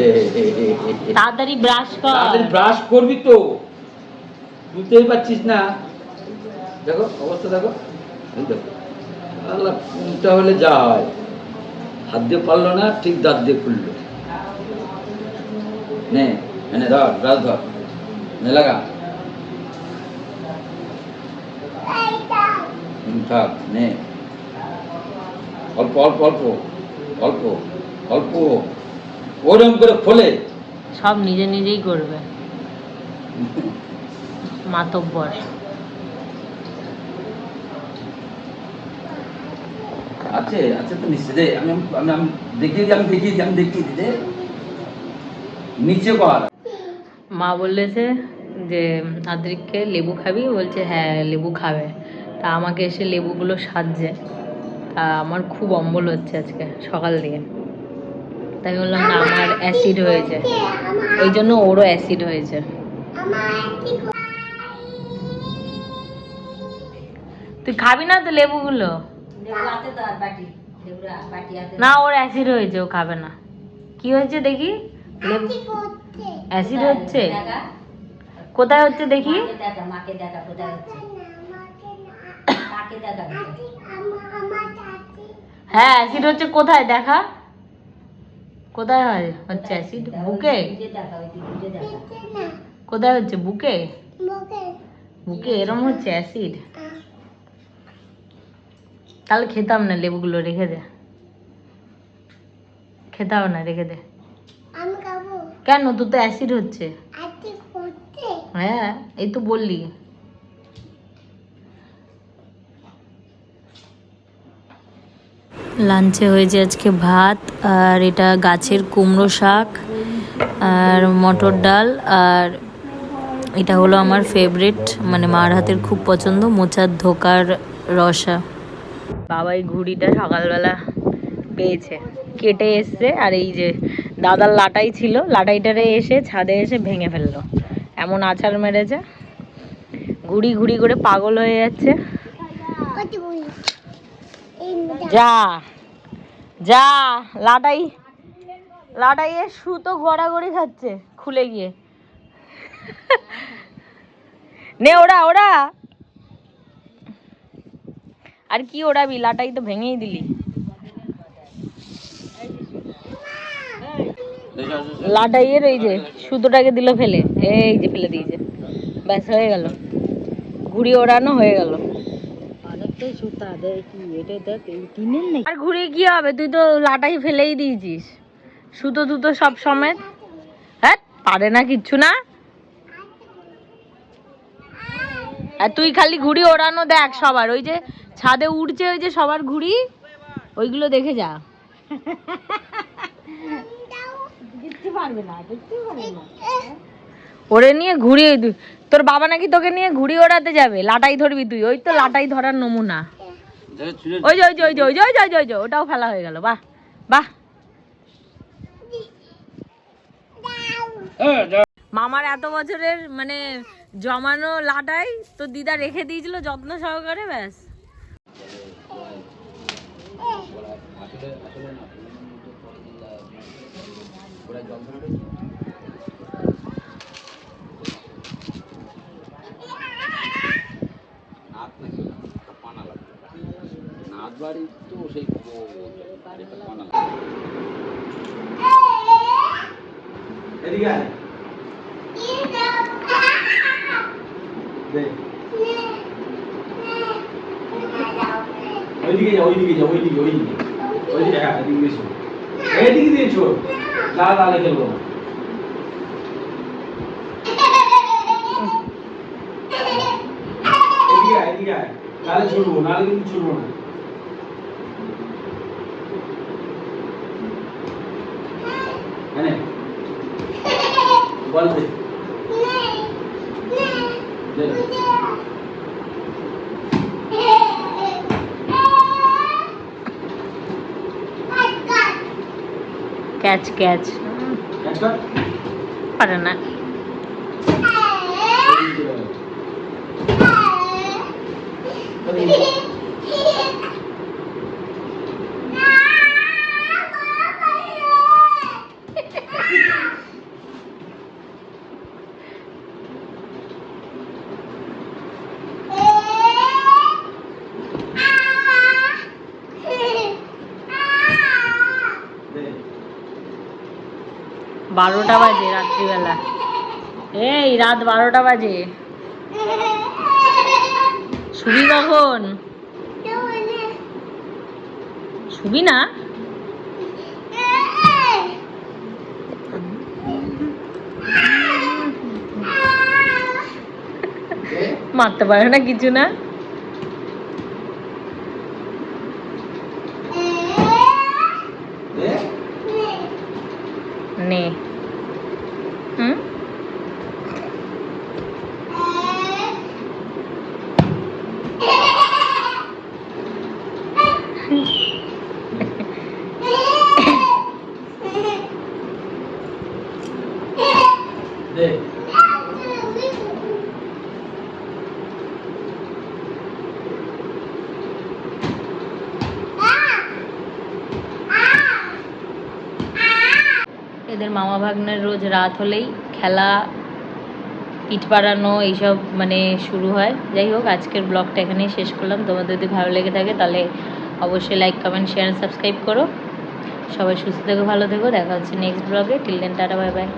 তাড়াতাড়ি ব্রাশ কর। তাদের ব্রাশ করবি তো। বুঝতেই পারছিস না। দেখো অবস্থা দেখো। এই আল্লাহ কোনটা হলে যা হয়। হাত দিয়ে পারল না ঠিক দাঁত দিয়ে খুললো। নে এনে ধর ব্রাশ ধর। নে লাগা। থাক নে। অল্প অল্প অল্প। অল্প অল্প। ওরম করে খোলে সব নিজে নিজেই করবে। মাতব্বর। আছে আছে তো নিশ্চয় দে আমি আমি আমি দেখিয়ে দিই আমি দেখিয়ে দিই আমি দেখিয়ে দিই দে। নিচে কর। মা বলেছে যে আদ্রিককে লেবু খাবি? বলছে হ্যাঁ লেবু খাবে। তা আমাকে এসে লেবুগুলো সাজছে। তা আমার খুব অম্বল হচ্ছে আজকে সকাল দিয়ে। তাই বললাম না, আমার অ্যাসিড হয়েছে। ওই জন্য ওরও অ্যাসিড হয়েছে। তুই খাবি না তো লেবুগুলো? না, ওর অ্যাসিড হয়েছে, ও খাবে না। কি হয়েছে দেখি? অ্যাসিড হচ্ছে? কোথায় হচ্ছে দেখি? হ্যাঁ অ্যাসিড হচ্ছে কোথায়? দেখা। কোথায় হয়? হচ্ছে অ্যাসিড বুকে? কোথায় হচ্ছে বুকে? বুকে এরম হচ্ছে অ্যাসিড তাহলে খেতাম না লেবুগুলো রেখে দে। খেতাম না রেখে দে। কেন? তোর তো অ্যাসিড হচ্ছে। হ্যাঁ এই তো বললি। লাঞ্চে হয়েছে আজকে ভাত, আর এটা গাছের কুমড়ো শাক, আর মটর ডাল, আর এটা হলো আমার ফেভারিট মানে মার হাতের খুব পছন্দ, মোচার ধোকার রসা। বাবা এই ঘুড়িটা সকালবেলা পেয়েছে। কেটে এসছে, আর এই যে দাদার লাটাই ছিল, লাটাইটারে এসে ছাদে এসে ভেঙে ফেলল। এমন আছাড় মেরেছে। ঘুড়ি ঘুড়ি করে পাগল হয়ে যাচ্ছে। যা যা লাটাই লাটাইয়ের সুতো ঘোড়া গড়াগড়ি খাচ্ছে, খুলে গিয়ে। নে ওরা ওরা আর কি ওড়াবি লাটাই তো ভেঙেই দিলি। লাটাইয়ের এই যে সুতোটাকে দিল ফেলে, এই যে ফেলে দিয়েছে। ব্যাস, হয়ে গেল। ঘুড়ি ওড়ানো হয়ে গেল। আর ঘুরে কি হবে তুই তো লাটাই ফেলেই দিয়েছিস। সুতো দুটো সব সমেত। হ্যাঁ পারে না কিচ্ছু না। আর তুই খালি ঘুড়ি ওড়ানো দেখ সবার ওই যে ছাদে উড়ছে ওই যে সবার ঘুড়ি ওইগুলো দেখে যা। ওরে নিয়ে ঘুড়ি তোর বাবা নাকি তোকে নিয়ে ঘুড়ি ওড়াতে যাবে? লাটাই ধরবি তুই। ওই তো লাটাই ধরার নমুনা। ওই যে ওই যে ওই যে ওই যে ওই যে ওই যে ওই যে, ওটাও ফেলা হয়ে গেল। বাহ বাহ। মামার এত বছরের মানে জমানো লাটাই তো দিদা রেখে দিয়েছিল যত্ন সহকারে, ব্যাস। আয় দে ওইদিকে যা ওইদিকে যা, ওইদিকে ওইদিকে। ওইদিকে হ্যাঁ এদিকে এদিকে দিয়েছ লাল লালে খেলব না এদিকে আয় এদিকে আয় লালে ছুড়বো নালে কিন্তু ছুড়বো না। হ্যাঁ বল দে। দে। ক্যাচ ক্যাচ ক্যাচ কর পারে না। বারোটা বাজে রাত্রিবেলা। এই রাত বারোটা বাজে। শুবি কখন শুবি না মারতে পারে না কিছু না। নে হুম দে এদের মামা ভাগ্নের রোজ রাত হলেই খেলা পিঠ পাড়ানো, এইসব মানে শুরু হয়। যাই হোক, আজকের ব্লগটা এখানেই শেষ করলাম। তোমাদের যদি ভালো লেগে থাকে, তাহলে অবশ্যই লাইক কমেন্ট শেয়ার সাবস্ক্রাইব করো। সবাই সুস্থ থেকো, ভালো থেকো। দেখা হচ্ছে নেক্সট ব্লগে till then tata bye bye